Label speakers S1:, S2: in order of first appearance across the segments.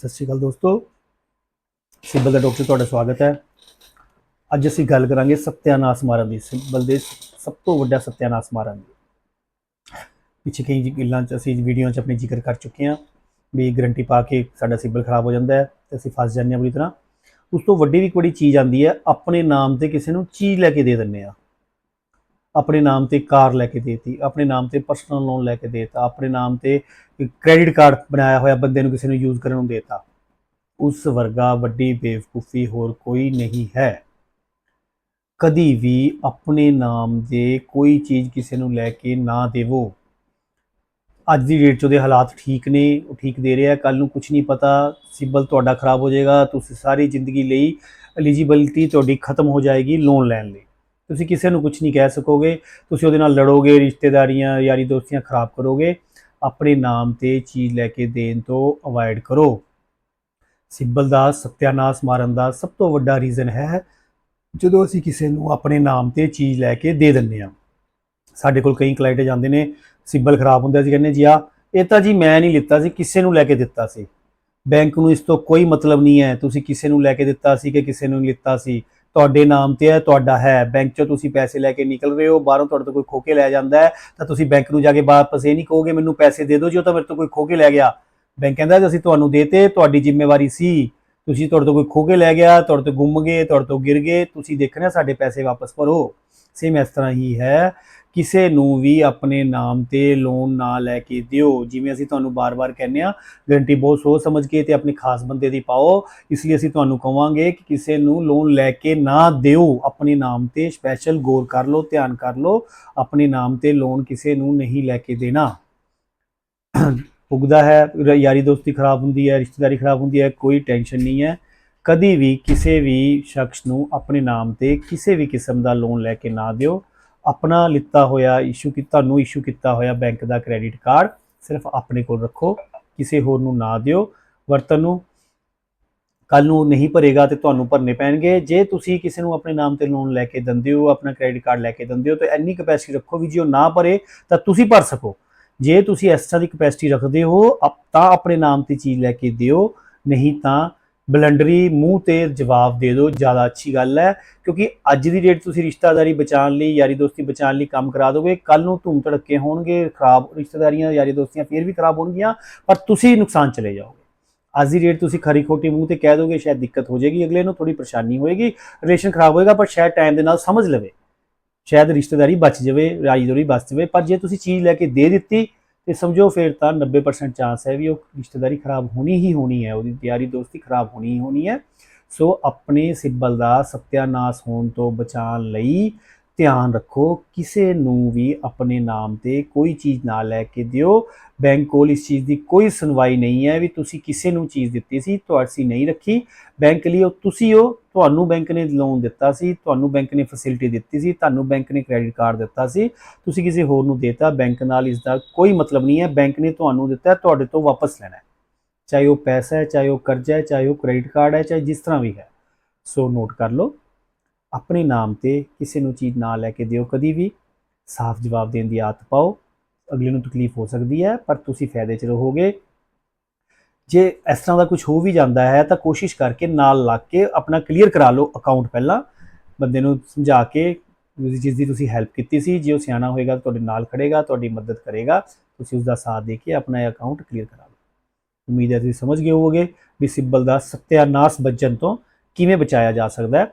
S1: ਸਤਿ ਸ਼੍ਰੀ ਅਕਾਲ ਦੋਸਤੋ। ਸਿਬਲ ਦਾ ਡਾਕਟਰ ਤੁਹਾਡਾ ਸਵਾਗਤ ਹੈ। ਅੱਜ ਅਸੀਂ ਗੱਲ ਕਰਾਂਗੇ ਸਤਿਆਨਾਸ਼ ਮਾਰਨ ਦੀ ਸਿਬਲ ਦੇ ਸਭ ਤੋਂ ਵੱਡਾ ਸਤਿਆਨਾਸ਼ ਮਾਰਨ ਦੀ। ਪਿੱਛੇ ਕਈ ਗੱਲਾਂ ਚ ਅਸੀਂ ਵੀਡੀਓ ਚ ਆਪਣੀ ਜ਼ਿਕਰ ਕਰ ਚੁੱਕੇ ਹਾਂ ਵੀ ਗਰੰਟੀ ਪਾ ਕੇ ਸਾਡਾ ਸਿਬਲ ਖਰਾਬ ਹੋ ਜਾਂਦਾ ਹੈ ਤੇ ਅਸੀਂ ਫਸ ਜਾਂਦੇ ਹਾਂ ਬੁਰੀ ਤਰ੍ਹਾਂ। ਉਸ ਤੋਂ ਵੱਡੀ ਵੀ ਇੱਕ ਬੜੀ ਚੀਜ਼ ਆਂਦੀ ਹੈ, ਆਪਣੇ ਨਾਮ ਤੇ ਕਿਸੇ ਨੂੰ ਚੀਜ਼ ਲੈ ਕੇ ਦੇ ਦਿੰਦੇ ਆ ਆਪਣੇ ਨਾਮ ਤੇ ਕਾਰ ਲੈ ਕੇ ਦੇਤੀ, ਆਪਣੇ ਨਾਮ ਤੇ ਪਰਸਨਲ ਲੋਨ ਲੈ ਕੇ ਦੇਤਾ, ਆਪਣੇ ਨਾਮ ਤੇ ਕ੍ਰੈਡਿਟ ਕਾਰਡ ਬਣਾਇਆ ਹੋਇਆ ਬੰਦੇ ਨੂੰ ਕਿਸੇ ਨੂੰ ਯੂਜ਼ ਕਰਨ ਨੂੰ ਦੇਤਾ। ਉਸ ਵਰਗਾ ਵੱਡੀ ਬੇਵਕੂਫੀ ਹੋਰ ਕੋਈ ਨਹੀਂ ਹੈ। ਕਦੀ ਵੀ ਆਪਣੇ ਨਾਮ ਦੇ ਕੋਈ ਚੀਜ਼ ਕਿਸੇ ਨੂੰ ਲੈ ਕੇ ਨਾ ਦੇਵੋ। ਅੱਜ ਦੀ ਡੇਟ 'ਚ ਉਹਦੇ ਹਾਲਾਤ ਠੀਕ ਨੇ, ਉਹ ਠੀਕ ਦੇ ਰਿਹਾ ਕੱਲ ਨੂੰ ਕੁਝ ਨਹੀਂ ਪਤਾ, ਸਿਬਲ ਤੁਹਾਡਾ ਖਰਾਬ ਹੋ ਜਾਏਗਾ, ਤੁਸੀਂ ਸਾਰੀ ਜ਼ਿੰਦਗੀ ਲਈ ਐਲੀਜੀਬਿਲਟੀ ਤੁਹਾਡੀ ਖਤਮ ਹੋ ਜਾਏਗੀ ਲੋਨ ਲੈਣ ਲਈ। ਤੁਸੀਂ ਕਿਸੇ ਨੂੰ ਕੁਝ ਨਹੀਂ ਕਹਿ ਸਕੋਗੇ, ਤੁਸੀਂ ਉਹਦੇ ਨਾਲ ਲੜੋਗੇ, ਰਿਸ਼ਤੇਦਾਰੀਆਂ, ਯਾਰੀ ਦੋਸਤੀਆਂ ਖਰਾਬ ਕਰੋਗੇ, ਆਪਣੇ ਨਾਮ ਤੇ ਚੀਜ਼ ਲੈ ਕੇ ਦੇਣ ਤੋਂ ਅਵਾਇਡ ਕਰੋ। ਸਿੱਬਲ ਦਾ, ਸਤਿਆਨਾਸ਼ ਮਾਰਨ ਦਾ ਸਭ ਤੋਂ ਵੱਡਾ ਰੀਜ਼ਨ ਹੈ ਜਦੋਂ ਅਸੀਂ ਕਿਸੇ ਨੂੰ ਆਪਣੇ ਨਾਮ ਤੇ ਚੀਜ਼ ਲੈ ਕੇ ਦੇ ਦਿੰਦੇ ਹਾਂ। ਸਾਡੇ ਕੋਲ ਕਈ ਕਲਾਇੰਟ ਜਾਂਦੇ ਨੇ, ਸਿੱਬਲ ਖਰਾਬ ਹੁੰਦਾ ਸੀ, ਕਹਿੰਦੇ ਜੀ ਆ ਇਹ ਤਾਂ ਜੀ ਮੈਂ ਨਹੀਂ ਲਿੱਤਾ ਸੀ, ਕਿਸੇ ਨੂੰ ਲੈ ਕੇ ਦਿੱਤਾ ਸੀ। ਬੈਂਕ ਨੂੰ ਇਸ ਤੋਂ ਕੋਈ ਮਤਲਬ ਨਹੀਂ ਹੈ, ਤੁਸੀਂ ਕਿਸੇ ਨੂੰ ਲੈ ਕੇ ਦਿੱਤਾ ਸੀ ਕਿ ਕਿਸੇ ਨੂੰ ਲਿੱਤਾ ਸੀ। ਤੁਹਾਡੇ ਨਾਮ ਤੇ ਹੈ, ਤੁਹਾਡਾ ਹੈ। ਬੈਂਕ 'ਚੋਂ ਤੁਸੀਂ ਪੈਸੇ ਲੈ ਕੇ ਨਿਕਲ ਰਹੇ ਹੋ, ਬਾਹਰੋਂ ਤੁਹਾਡੇ ਤੋਂ ਕੋਈ ਖੋ ਕੇ ਲੈ ਜਾਂਦਾ ਹੈ, ਤਾਂ ਤੁਸੀਂ ਬੈਂਕ ਨੂੰ ਜਾ ਕੇ ਵਾਪਸ ਇਹ ਨਹੀਂ ਕਹੋਗੇ, ਮੈਨੂੰ ਪੈਸੇ ਦੇ ਦਿਓ ਜੀ, ਉਹ ਤਾਂ ਮੇਰੇ ਤੋਂ ਕੋਈ ਖੋ ਕੇ ਲੈ ਗਿਆ। ਬੈਂਕ ਕਹਿੰਦਾ ਅਸੀਂ ਤੁਹਾਨੂੰ ਦੇਤੇ, ਤੁਹਾਡੀ ਜ਼ਿੰਮੇਵਾਰੀ ਸੀ। ਤੁਸੀਂ ਤੁਹਾਡੇ ਤੋਂ ਕੋਈ ਖੋ ਕੇ ਲੈ ਗਿਆ, ਤੁਹਾਡੇ ਤੋਂ ਗੁੰਮ ਗਏ, ਤੁਹਾਡੇ ਤੋਂ ਗਿਰ ਗਏ, ਤੁਸੀਂ ਦੇਖਣਾ ਸਾਡੇ ਪੈਸੇ ਵਾਪਸ ਭਰੋ। ਸੇਮ ਇਸ ਤਰ੍ਹਾਂ ਹੀ ਹੈ, ਕਿਸੇ ਨੂੰ ਵੀ ਆਪਣੇ ਨਾਮ ਤੇ ਲੋਨ ਨਾ ਲੈ ਕੇ ਦਿਓ। ਜਿਵੇਂ ਅਸੀਂ ਤੁਹਾਨੂੰ ਬਾਰ-ਬਾਰ ਕਹਿੰਦੇ ਆ ਗਰੰਟੀ ਬਹੁਤ ਸੋਚ ਸਮਝ ਕੇ ਤੇ ਆਪਣੇ ਖਾਸ ਬੰਦੇ ਦੀ ਪਾਓ। ਇਸ ਲਈ ਅਸੀਂ ਤੁਹਾਨੂੰ ਕਵਾਂਗੇ ਕਿ ਕਿਸੇ ਨੂੰ ਲੋਨ ਲੈ ਕੇ ਨਾ ਦਿਓ। ਆਪਣੇ ਨਾਮ ਤੇ ਸਪੈਸ਼ਲ ਗੌਰ ਕਰ ਲਓ, ਧਿਆਨ ਕਰ ਲਓ। ਆਪਣੇ ਨਾਮ ਤੇ ਲੋਨ ਕਿਸੇ ਨੂੰ ਨਹੀਂ ਲੈ ਕੇ ਦੇਣਾ। ਉਗਦਾ ਹੈ, ਯਾਰੀ ਦੋਸਤੀ ਖਰਾਬ ਹੁੰਦੀ ਹੈ, ਰਿਸ਼ਤੇਦਾਰੀ ਖਰਾਬ ਹੁੰਦੀ ਹੈ, ਕੋਈ ਟੈਨਸ਼ਨ ਨਹੀਂ ਹੈ। ਕਦੀ ਵੀ ਕਿਸੇ ਵੀ ਸ਼ਖਸ ਨੂੰ ਆਪਣੇ ਨਾਮ ਤੇ ਕਿਸੇ ਵੀ ਕਿਸਮ ਦਾ ਲੋਨ ਲੈ ਕੇ ਨਾ ਦਿਓ। ਆਪਣਾ ਲਿੱਤਾ ਹੋਇਆ ਇਸ਼ੂ ਕੀਤਾ ਤੁਹਾਨੂੰ ਇਸ਼ੂ ਕੀਤਾ ਹੋਇਆ ਬੈਂਕ ਦਾ ਕ੍ਰੈਡਿਟ ਕਾਰਡ ਸਿਰਫ ਆਪਣੇ ਕੋਲ ਰੱਖੋ, ਕਿਸੇ ਹੋਰ ਨੂੰ ਨਾ ਦਿਓ। ਵਰਤਨ ਨੂੰ ਕੱਲ ਨੂੰ ਨਹੀਂ ਭਰੇਗਾ ਤੇ ਤੁਹਾਨੂੰ ਭਰਨੇ ਪੈਣਗੇ। ਜੇ ਤੁਸੀਂ ਕਿਸੇ ਨੂੰ ਆਪਣੇ ਨਾਮ ਤੇ ਲੋਨ ਲੈ ਕੇ ਦਿੰਦੇ ਹੋ, ਆਪਣਾ ਕ੍ਰੈਡਿਟ ਕਾਰਡ ਲੈ ਕੇ ਦਿੰਦੇ ਹੋ, ਤਾਂ ਇੰਨੀ ਕਪੈਸਿਟੀ ਰੱਖੋ ਵੀ ਜੇ ਉਹ ਨਾ ਭਰੇ ਤਾਂ ਤੁਸੀਂ ਭਰ ਸਕੋ। ਜੇ ਤੁਸੀਂ ਇਸ ਤਰ੍ਹਾਂ ਦੀ ਕਪੈਸਿਟੀ ਰੱਖਦੇ ਹੋ ਅਪ- ਤਾਂ ਆਪਣੇ ਨਾਮ ਤੇ ਚੀਜ਼ ਲੈ ਕੇ ਦਿਓ, ਨਹੀਂ ਤਾਂ ਬਲੰਡਰੀ ਮੂੰਹ ਤੇ ਜਵਾਬ ਦੇ ਦਿਓ, ਜ਼ਿਆਦਾ ਅੱਛੀ ਗੱਲ ਹੈ, ਕਿਉਂਕਿ ਅੱਜ ਦੀ ਡੇਟ ਤੁਸੀਂ ਰਿਸ਼ਤਾਦਾਰੀ ਬਚਾਉਣ ਲਈ, ਯਾਰੀ ਦੋਸਤੀ ਬਚਾਉਣ ਲਈ ਕੰਮ ਕਰਾ ਦੋਗੇ ਕੱਲ ਨੂੰ ਧੂਮ ਧੜਕੇ ਹੋਣਗੇ, ਖਰਾਬ ਰਿਸ਼ਤੇਦਾਰੀਆਂ, ਯਾਰੀ ਦੋਸਤੀਆਂ ਫਿਰ ਵੀ ਖਰਾਬ ਹੋਣਗੀਆਂ, ਪਰ ਤੁਸੀਂ ਨੁਕਸਾਨ ਚਲੇ ਜਾਓਗੇ। ਅੱਜ ਦੀ ਡੇਟ ਤੁਸੀਂ ਖਰੀ ਖੋਟੀ ਮੂੰਹ ਤੇ ਕਹਿ ਦੋਗੇ, ਸ਼ਾਇਦ ਦਿੱਕਤ ਹੋ ਜਾਏਗੀ, ਅਗਲੇ ਨੂੰ ਥੋੜੀ ਪਰੇਸ਼ਾਨੀ ਹੋਏਗੀ ਰਿਲੇਸ਼ਨ ਖਰਾਬ ਹੋਏਗਾ, ਪਰ ਸ਼ਾਇਦ ਟਾਈਮ ਦੇ ਨਾਲ ਸਮਝ ਲਵੇ। ਸ਼ਾਇਦ ਰਿਸ਼ਤੇਦਾਰੀ ਬਚ ਜਾਵੇ ਰਾਜਦੋਰੀ ਬਚ ਜਾਵੇ, ਪਰ ਜੇ ਤੁਸੀਂ ਚੀਜ਼ ਲੈ ਕੇ ਦੇ ਦਿੱਤੀ ਤੇ ਸਮਝੋ ਫਿਰ ਤਾਂ 90% ਚਾਂਸ ਹੈ ਵੀ ਉਹ ਰਿਸ਼ਤੇਦਾਰੀ ਖਰਾਬ ਹੋਣੀ ਹੀ ਹੋਣੀ ਹੈ, ਉਹਦੀ ਤਿਆਰੀ ਦੋਸਤੀ ਖਰਾਬ ਹੋਣੀ ਹੀ ਹੋਣੀ ਹੈ। ਸੋ ਆਪਣੇ ਸਿਬਲ ਦਾ ਸਤਿਆਨਾਸ਼ ਹੋਣ ਤੋਂ ਬਚਾਉਣ ਲਈ ਧਿਆਨ ਰੱਖੋ, ਕਿਸੇ ਨੂੰ ਵੀ ਆਪਣੇ ਨਾਮ ਤੇ ਕੋਈ ਚੀਜ਼ ਨਾ ਲੈ ਕੇ ਦਿਓ। ਬੈਂਕ ਕੋਲ ਇਸ ਚੀਜ਼ ਦੀ ਕੋਈ ਸੁਣਵਾਈ ਨਹੀਂ ਹੈ ਵੀ ਤੁਸੀਂ ਕਿਸੇ ਨੂੰ ਚੀਜ਼ ਦਿੱਤੀ ਸੀ, ਤੁਹਾਡੀ ਨਹੀਂ ਰੱਖੀ। ਬੈਂਕ ਲਈ ਉਹ ਤੁਸੀਂ ਹੋ, ਤੁਹਾਨੂੰ ਬੈਂਕ ਨੇ ਲੋਨ ਦਿੱਤਾ ਸੀ, ਤੁਹਾਨੂੰ ਬੈਂਕ ਨੇ ਫੈਸਿਲਿਟੀ ਦਿੱਤੀ ਸੀ, ਤੁਹਾਨੂੰ ਬੈਂਕ ਨੇ ਕ੍ਰੈਡਿਟ ਕਾਰਡ ਦਿੱਤਾ ਸੀ, ਤੁਸੀਂ ਕਿਸੇ ਹੋਰ ਨੂੰ ਦੇਤਾ, ਬੈਂਕ ਨਾਲ ਇਸ ਦਾ ਕੋਈ ਮਤਲਬ ਨਹੀਂ ਹੈ। ਬੈਂਕ ਨੇ ਤੁਹਾਨੂੰ ਦਿੱਤਾ, ਤੁਹਾਡੇ ਤੋਂ ਵਾਪਸ ਲੈਣਾ ਹੈ। ਚਾਹੇ ਉਹ ਪੈਸਾ ਹੈ, ਚਾਹੇ ਉਹ ਕਰਜ਼ਾ ਹੈ, ਚਾਹੇ ਉਹ ਕ੍ਰੈਡਿਟ ਕਾਰਡ ਹੈ, ਚਾਹੇ ਜਿਸ ਤਰ੍ਹਾਂ ਵੀ ਹੈ। ਸੋ ਨੋਟ ਕਰ ਲਓ। ਆਪਣੇ ਨਾਮ ਤੇ ਕਿਸੇ ਨੂੰ ਚੀਜ਼ ਨਾ ਲੈ ਕੇ ਦਿਓ, ਕਦੀ ਵੀ। ਸਾਫ਼ ਜਵਾਬ ਦੇਣ ਦੀ ਆਦਤ ਪਾਓ। ਅਗਲੇ ਨੂੰ ਤਕਲੀਫ ਹੋ ਸਕਦੀ ਹੈ, ਪਰ ਤੁਸੀਂ ਫਾਇਦੇ 'ਚ ਰਹੋਗੇ। ਜੇ ਇਸ ਤਰ੍ਹਾਂ ਦਾ ਕੁਝ ਹੋ ਵੀ ਜਾਂਦਾ ਹੈ, ਤਾਂ ਕੋਸ਼ਿਸ਼ ਕਰਕੇ ਨਾਲ ਲੱਗ ਕੇ ਆਪਣਾ ਕਲੀਅਰ ਕਰਾ ਲਓ ਅਕਾਊਂਟ ਪਹਿਲਾਂ। ਬੰਦੇ ਨੂੰ ਸਮਝਾ ਕੇ ਜਿਸ ਦੀ ਤੁਸੀਂ ਹੈਲਪ ਕੀਤੀ ਸੀ, ਜੇ ਉਹ ਸਿਆਣਾ ਹੋਏਗਾ, ਤੁਹਾਡੇ ਨਾਲ ਖੜੇਗਾ, ਤੁਹਾਡੀ ਮਦਦ ਕਰੇਗਾ, ਤੁਸੀਂ ਉਸ ਦਾ ਸਾਥ ਦੇ ਕੇ ਆਪਣਾ ਅਕਾਊਂਟ ਕਲੀਅਰ ਕਰਾ ਲਓ। ਉਮੀਦ ਹੈ ਤੁਸੀਂ ਸਮਝ ਗਏ ਹੋਵੋਗੇ ਵੀ ਸਿਬਲ ਦਾ ਸਤਿਆਨਾਸ਼ ਬਚਣ ਤੋਂ ਕਿਵੇਂ ਬਚਾਇਆ ਜਾ ਸਕਦਾ ਹੈ।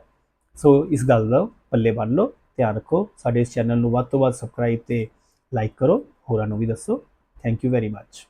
S1: ਸੋ ਇਸ ਗੱਲ ਦਾ ਪੱਲੇ ਬੰਨ ਲਓ, ਧਿਆਨ ਰੱਖੋ। ਸਾਡੇ ਇਸ ਚੈਨਲ ਨੂੰ ਵੱਧ ਤੋਂ ਵੱਧ ਸਬਸਕ੍ਰਾਈਬ ਤੇ ਲਾਈਕ ਕਰੋ। ਹੋਰਾਂ ਨੂੰ ਵੀ ਦੱਸੋ। Thank you very much